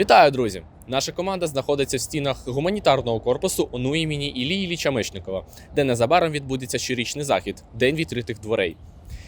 Вітаю, друзі! Наша команда знаходиться в стінах гуманітарного корпусу ОНУ імені Ілії Ілліча Мечникова, де незабаром відбудеться щорічний захід День відкритих дверей.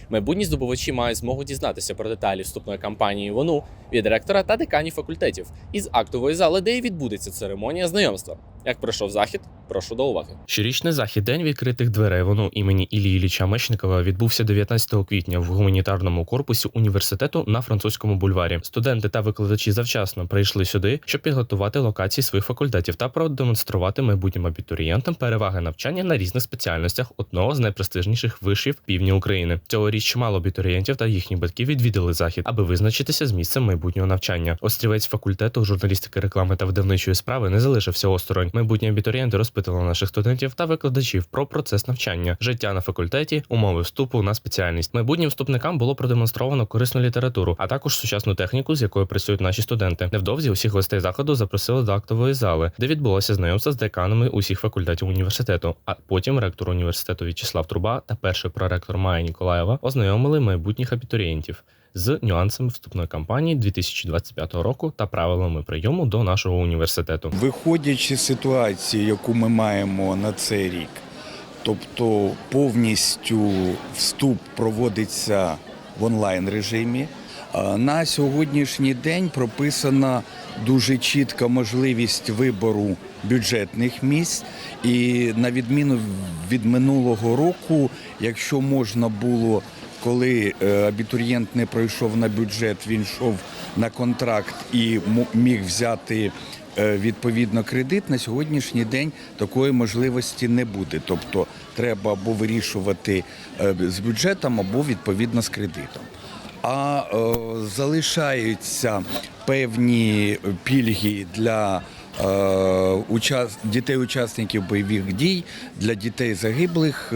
Майбутні здобувачі мають змогу дізнатися про деталі вступної кампанії в ОНУ від ректора та деканів факультетів із актової зали, де і відбудеться церемонія знайомства. Як пройшов захід, прошу до уваги. Щорічний захід День відкритих дверей в ОНУ імені Іллі Ілліча Мечникова відбувся 19 квітня в гуманітарному корпусі університету на французькому бульварі. Студенти та викладачі завчасно прийшли сюди, щоб підготувати локації своїх факультетів та продемонструвати майбутнім абітурієнтам переваги навчання на різних спеціальностях одного з найпрестижніших вишів півдня України. Цьогоріч чимало абітурієнтів та їхніх батьків відвідали захід, аби визначитися з місцем майбутнього навчання. Острівець факультету журналістики, реклами та видавничої справи не залишився осторонь. Майбутні абітурієнти розпитували наших студентів та викладачів про процес навчання, життя на факультеті, умови вступу на спеціальність. Майбутнім вступникам було продемонстровано корисну літературу, а також сучасну техніку, з якою працюють наші студенти. Невдовзі усіх гостей заходу запросили до актової зали, де відбулося знайомство з деканами усіх факультетів університету. А потім ректор університету В'ячеслав Труба та перший проректор Майя Ніколаєва ознайомили майбутніх абітурієнтів. З нюансами вступної кампанії 2025 року та правилами прийому до нашого університету. Виходячи з ситуації, яку ми маємо на цей рік, тобто повністю вступ проводиться в онлайн режимі. На сьогоднішній день прописана дуже чітка можливість вибору бюджетних місць, і на відміну від минулого року, якщо можна було, коли е, абітурієнт не пройшов на бюджет, він йшов на контракт і міг взяти е, відповідно кредит. На сьогоднішній день такої можливості не буде. Тобто треба або вирішувати е, з бюджетом, або відповідно з кредитом. А е, залишаються певні пільги для е, учас... дітей-учасників бойових дій, для дітей загиблих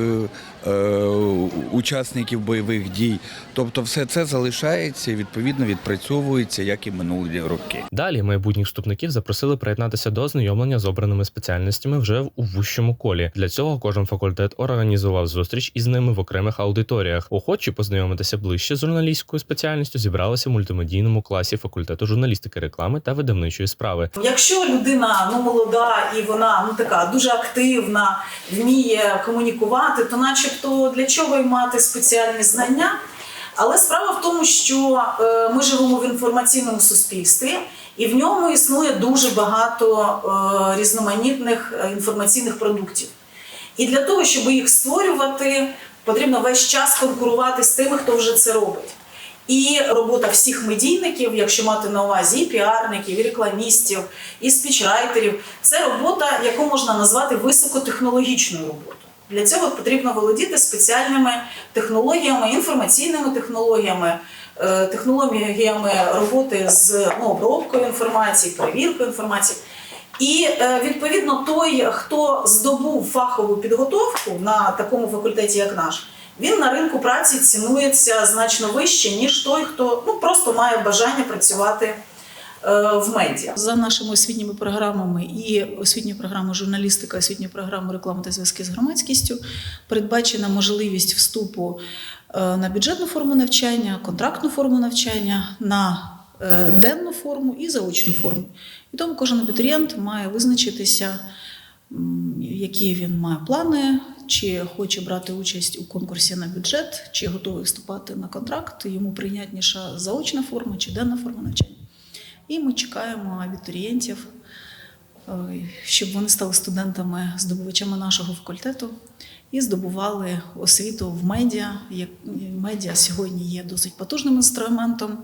учасників бойових дій. Тобто, все це залишається і відповідно відпрацьовується, як і минулі роки. Далі майбутніх вступників запросили приєднатися до ознайомлення з обраними спеціальностями вже в- у вищому колі. Для цього кожен факультет організував зустріч із ними в окремих аудиторіях. Охочі познайомитися ближче з журналістською спеціальністю зібралися в мультимедійному класі факультету журналістики, реклами та видавничої справи. Якщо людина ну молода і вона ну така дуже активна, вміє комунікувати, то начебто для чого й мати спеціальні знання? Але справа в тому, що е, ми живемо в інформаційному суспільстві, і в ньому існує дуже багато е, різноманітних е, інформаційних продуктів. І для того, щоб їх створювати, потрібно весь час конкурувати з тими, хто вже це робить. І робота всіх медійників, якщо мати на увазі і піарників, і рекламістів, і спічрайтерів, це робота, яку можна назвати високотехнологічною роботою. Для цього потрібно володіти спеціальними технологіями, інформаційними технологіями, е, технологіями роботи з ну, обробкою інформації, перевіркою інформації. І е, відповідно той, хто здобув фахову підготовку на такому факультеті, як наш, він на ринку праці цінується значно вище, ніж той, хто ну просто має бажання працювати в медіа. За нашими освітніми програмами і освітньою програмою журналістика, освітньою програмою реклами та зв'язки з громадськістю передбачена можливість вступу е, на бюджетну форму навчання, контрактну форму навчання, на е, денну форму і заочну форму. І тому кожен абітурієнт має визначитися, які він має плани, чи хоче брати участь у конкурсі на бюджет, чи готовий вступати на контракт. Йому прийнятніша заочна форма чи денна форма навчання. І ми чекаємо абітурієнтів, е, щоб вони стали студентами, здобувачами нашого факультету і здобували освіту в медіа. Як медіа сьогодні є досить потужним інструментом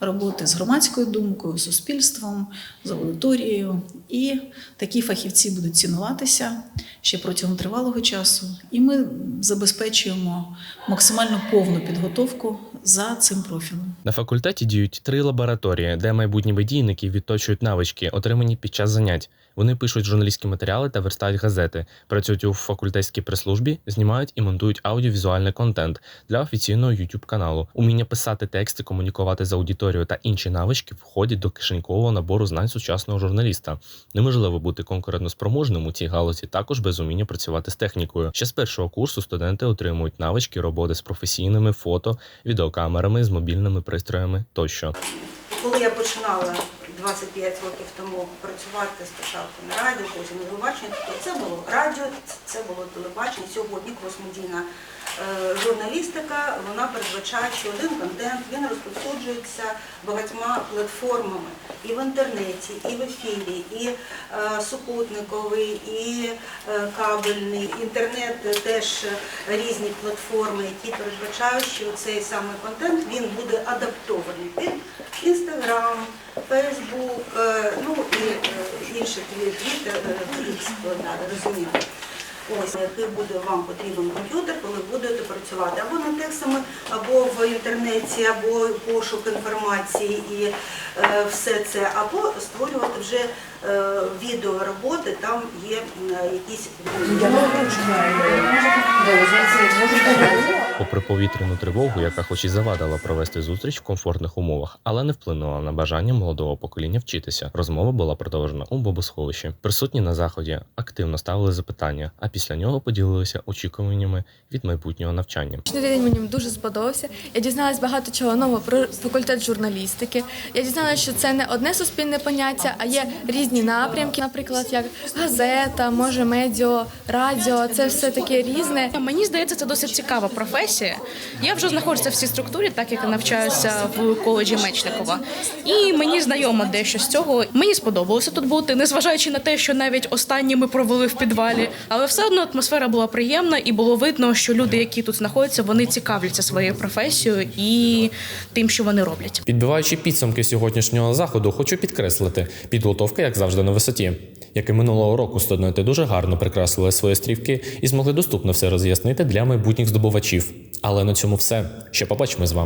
роботи з громадською думкою, суспільством, з аудиторією. І такі фахівці будуть цінуватися ще протягом тривалого часу. І ми забезпечуємо максимально повну підготовку за цим профілем. На факультеті діють три лабораторії, де майбутні медійники відточують навички, отримані під час занять. Вони пишуть журналістські матеріали та верстають газети, працюють у факультетській прес-службі, знімають і монтують аудіовізуальний контент для офіційного youtube каналу. Уміння писати тексти, комунікувати з аудиторією та інші навички входять до кишенькового набору знань сучасного журналіста. Неможливо бути конкурентноспроможним у цій галузі також без уміння працювати з технікою. Ще з першого курсу студенти отримують навички роботи з професійними фото, відеокамерами, з мобільними пристроями тощо. Коли я починала 25 років тому працювати спочатку на радіо, потім на телебаченні, то це було радіо, це було телебачення. Сьогодні кросмедійна е, журналістика, вона передбачає, що один контент він розповсюджується багатьма платформами і в інтернеті, і в ефірі, і е, супутниковий, і е, кабельний. Інтернет е, теж е, різні платформи, які передбачають, що цей самий контент він буде адаптований під Інстаграм, Фейсбук, е, ну і е, інші твіттер, розумієте. Ось на який буде вам потрібен комп'ютер, коли будете працювати. Або над текстами, або в інтернеті, або пошук інформації і е, все це, або створювати вже е, відеороботи, там є е, якісь Попри повітряну тривогу, яка хоч і завадила провести зустріч в комфортних умовах, але не вплинула на бажання молодого покоління вчитися. Розмова була продовжена у бомбосховищі. Присутні на заході активно ставили запитання, а після нього поділилися очікуваннями від майбутнього навчання. День мені дуже сподобався. Я дізналась багато чого нового про факультет журналістики. Я дізналася, що це не одне суспільне поняття, а є різні напрямки, наприклад, як газета, може медіо, радіо. Це все таке різне. Мені здається, це досить цікава професія. Я вже знаходжуся в цій структурі, так як навчаюся в коледжі Мечникова. І мені знайомо дещо з цього. Мені сподобалося тут бути, незважаючи на те, що навіть останні ми провели в підвалі. Але все одно атмосфера була приємна, і було видно, що люди, які тут знаходяться, вони цікавляться своєю професією і тим, що вони роблять. Підбиваючи підсумки сьогоднішнього заходу, хочу підкреслити підготовка, як завжди, на висоті. Як і минулого року, студенти дуже гарно прикрасили свої стрівки і змогли доступно все роз'яснити для майбутніх здобувачів. Але на цьому все. Ще побачимо з вами.